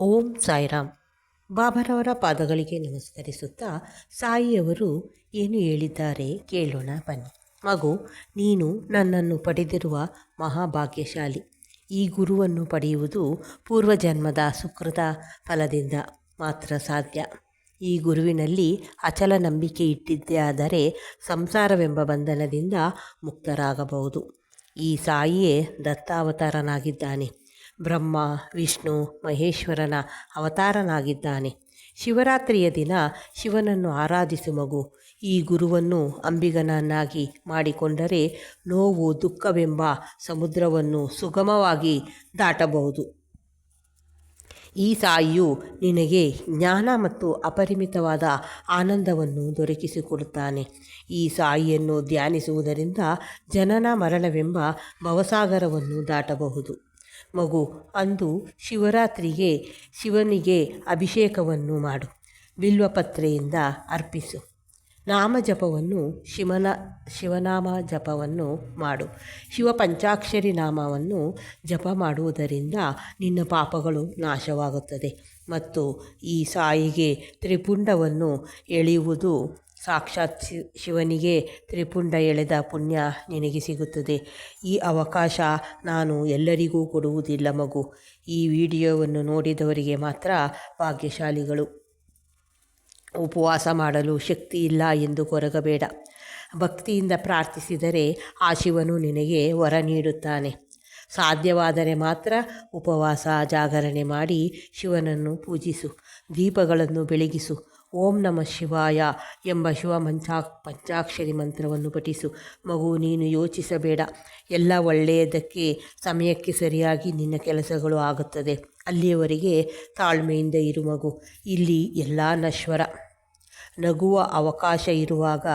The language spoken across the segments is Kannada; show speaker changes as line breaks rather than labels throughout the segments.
ಓಂ ಸಾಯಿರಾಮ್. ಬಾಬರವರ ಪಾದಗಳಿಗೆ ನಮಸ್ಕರಿಸುತ್ತಾ ಸಾಯಿಯವರು ಏನು ಹೇಳಿದ್ದಾರೆ ಕೇಳೋಣ ಬನ್ನಿ. ಮಗು, ನೀನು ನನ್ನನ್ನು ಪಡೆದಿರುವ ಮಹಾಭಾಗ್ಯಶಾಲಿ. ಈ ಗುರುವನ್ನು ಪಡೆಯುವುದು ಪೂರ್ವಜನ್ಮದ ಸುಕೃತ ಫಲದಿಂದ ಮಾತ್ರ ಸಾಧ್ಯ. ಈ ಗುರುವಿನಲ್ಲಿ ಅಚಲ ನಂಬಿಕೆ ಇಟ್ಟಿದ್ದೇ ಸಂಸಾರವೆಂಬ ಬಂಧನದಿಂದ ಮುಕ್ತರಾಗಬಹುದು. ಈ ಸಾಯಿಯೇ ದತ್ತಾವತಾರನಾಗಿದ್ದಾನೆ. ಬ್ರಹ್ಮ, ವಿಷ್ಣು, ಮಹೇಶ್ವರನ ಅವತಾರನಾಗಿದ್ದಾನೆ. ಶಿವರಾತ್ರಿಯ ದಿನ ಶಿವನನ್ನು ಆರಾಧಿಸು ಮಗು. ಈ ಗುರುವನ್ನು ಅಂಬಿಗನನ್ನಾಗಿ ಮಾಡಿಕೊಂಡರೆ ನೋವು ದುಃಖವೆಂಬ ಸಮುದ್ರವನ್ನು ಸುಗಮವಾಗಿ ದಾಟಬಹುದು. ಈ ಸಾಯಿಯು ನಿನಗೆ ಜ್ಞಾನ ಮತ್ತು ಅಪರಿಮಿತವಾದ ಆನಂದವನ್ನು ದೊರಕಿಸಿಕೊಡುತ್ತಾನೆ. ಈ ಸಾಯಿಯನ್ನು ಧ್ಯಾನಿಸುವುದರಿಂದ ಜನನ ಮರಣವೆಂಬ ಭವಸಾಗರವನ್ನು ದಾಟಬಹುದು. ಮಗು, ಅಂದು ಶಿವರಾತ್ರಿಗೆ ಶಿವನಿಗೆ ಅಭಿಷೇಕವನ್ನು ಮಾಡು. ಬಿಲ್ವಪತ್ರೆಯಿಂದ ಅರ್ಪಿಸು. ನಾಮ ಜಪವನ್ನು ಶಿವನ ಶಿವನಾಮ ಜಪವನ್ನು ಮಾಡು. ಶಿವ ಪಂಚಾಕ್ಷರಿ ನಾಮವನ್ನು ಜಪ ಮಾಡುವುದರಿಂದ ನಿನ್ನ ಪಾಪಗಳು ನಾಶವಾಗುತ್ತದೆ ಮತ್ತು ಈ ಸಾಯಿಗೆ ತ್ರಿಪುಂಡವನ್ನು ಎಳೆಯುವುದು ಸಾಕ್ಷಾತ್ ಶಿವನಿಗೆ ತ್ರಿಪುಂಡ ಎಳೆದ ಪುಣ್ಯ ನಿನಗೆ ಸಿಗುತ್ತದೆ. ಈ ಅವಕಾಶ ನಾನು ಎಲ್ಲರಿಗೂ ಕೊಡುವುದಿಲ್ಲ ಮಗು. ಈ ವಿಡಿಯೋವನ್ನು ನೋಡಿದವರಿಗೆ ಮಾತ್ರ ಭಾಗ್ಯಶಾಲಿಗಳು. ಉಪವಾಸ ಮಾಡಲು ಶಕ್ತಿ ಇಲ್ಲ ಎಂದು ಕೊರಗಬೇಡ. ಭಕ್ತಿಯಿಂದ ಪ್ರಾರ್ಥಿಸಿದರೆ ಆ ಶಿವನು ನಿನಗೆ ವರ ನೀಡುತ್ತಾನೆ. ಸಾಧ್ಯವಾದರೆ ಮಾತ್ರ ಉಪವಾಸ ಜಾಗರಣೆ ಮಾಡಿ ಶಿವನನ್ನು ಪೂಜಿಸು. ದೀಪಗಳನ್ನು ಬೆಳಗಿಸು. ಓಂ ನಮ ಶಿವಾಯ ಎಂಬ ಶಿವ ಮಂಚಾ ಪಂಚಾಕ್ಷರಿ ಮಂತ್ರವನ್ನು ಪಠಿಸು. ಮಗು, ನೀನು ಯೋಚಿಸಬೇಡ. ಎಲ್ಲ ಒಳ್ಳೆಯದಕ್ಕೆ ಸಮಯಕ್ಕೆ ಸರಿಯಾಗಿ ನಿನ್ನ ಕೆಲಸಗಳು ಆಗುತ್ತದೆ. ಅಲ್ಲಿಯವರೆಗೆ ತಾಳ್ಮೆಯಿಂದ ಇರು ಮಗು. ಇಲ್ಲಿ ಎಲ್ಲ ನಶ್ವರ. ನಗುವ ಅವಕಾಶ ಇರುವಾಗ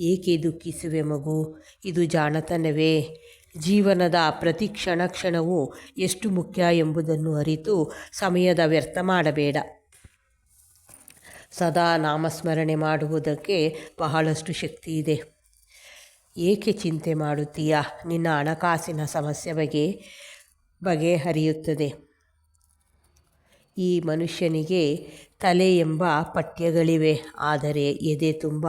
ಏಕೆ ದುಃಖಿಸುವೆ ಮಗು? ಇದು ಜಾಣತನವೇ. ಜೀವನದ ಪ್ರತಿ ಕ್ಷಣ ಕ್ಷಣವು ಎಷ್ಟು ಮುಖ್ಯ ಎಂಬುದನ್ನು ಅರಿತು ಸಮಯದ ವ್ಯರ್ಥ ಮಾಡಬೇಡ. ಸದಾ ನಾಮಸ್ಮರಣೆ ಮಾಡುವುದಕ್ಕೆ ಬಹಳಷ್ಟು ಶಕ್ತಿ ಇದೆ. ಏಕೆ ಚಿಂತೆ ಮಾಡುತ್ತೀಯಾ? ನಿನ್ನ ಹಣಕಾಸಿನ ಸಮಸ್ಯೆ ಬಗ್ಗೆ ಬಗೆಹರಿಯುತ್ತದೆ. ಈ ಮನುಷ್ಯನಿಗೆ ತಲೆ ಎಂಬ ಪಠ್ಯಗಳಿವೆ. ಆದರೆ ಎದೆ ತುಂಬ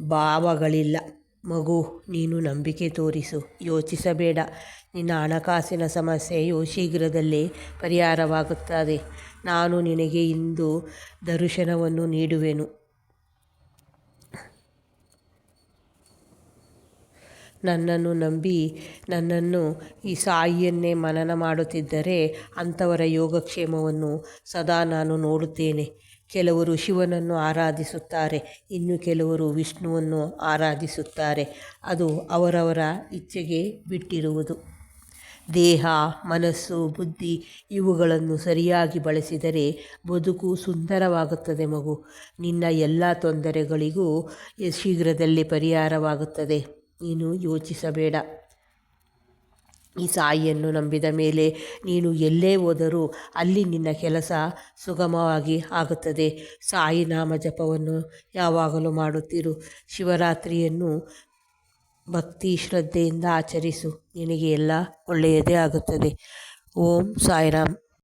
ಭಾವಗಳಿಲ್ಲ. ಮಗು, ನೀನು ನಂಬಿಕೆ ತೋರಿಸು. ಯೋಚಿಸಬೇಡ. ನಿನ್ನ ಹಣಕಾಸಿನ ಸಮಸ್ಯೆಯು ಶೀಘ್ರದಲ್ಲೇ ಪರಿಹಾರವಾಗುತ್ತದೆ. ನಾನು ನಿನಗೆ ಇಂದು ದರ್ಶನವನ್ನು ನೀಡುವೆನು. ನನ್ನನ್ನು ನಂಬಿ ನನ್ನನ್ನು ಈ ಸಾಯಿಯನ್ನೇ ಮನನ ಮಾಡುತ್ತಿದ್ದರೆ ಅಂಥವರ ಯೋಗಕ್ಷೇಮವನ್ನು ಸದಾ ನಾನು ನೋಡುತ್ತೇನೆ. ಕೆಲವರು ಶಿವನನ್ನು ಆರಾಧಿಸುತ್ತಾರೆ, ಇನ್ನು ಕೆಲವರು ವಿಷ್ಣುವನ್ನು ಆರಾಧಿಸುತ್ತಾರೆ. ಅದು ಅವರವರ ಇಚ್ಛೆಗೆ ಬಿಟ್ಟಿರುವುದು. ದೇಹ, ಮನಸ್ಸು, ಬುದ್ಧಿ ಇವುಗಳನ್ನು ಸರಿಯಾಗಿ ಬಳಸಿದರೆ ಬದುಕು ಸುಂದರವಾಗುತ್ತದೆ ಮಗು. ನಿನ್ನ ಎಲ್ಲ ತೊಂದರೆಗಳಿಗೂ ಶೀಘ್ರದಲ್ಲಿ ಪರಿಹಾರವಾಗುತ್ತದೆ. ನೀನು ಯೋಚಿಸಬೇಡ. ಈ ಸಾಯಿಯನ್ನು ನಂಬಿದ ಮೇಲೆ ನೀನು ಎಲ್ಲೇ ಹೋದರೂ ಅಲ್ಲಿ ನಿನ್ನ ಕೆಲಸ ಸುಗಮವಾಗಿ ಆಗುತ್ತದೆ. ಸಾಯಿ ನಾಮ ಜಪವನ್ನು ಯಾವಾಗಲೂ ಮಾಡುತ್ತಿರು. ಶಿವರಾತ್ರಿಯನ್ನು ಭಕ್ತಿ ಶ್ರದ್ಧೆಯಿಂದ ಆಚರಿಸು. ನಿನಗೆ ಎಲ್ಲ ಒಳ್ಳೆಯದೇ ಆಗುತ್ತದೆ. ಓಂ ಸಾಯಿರಾಮ್.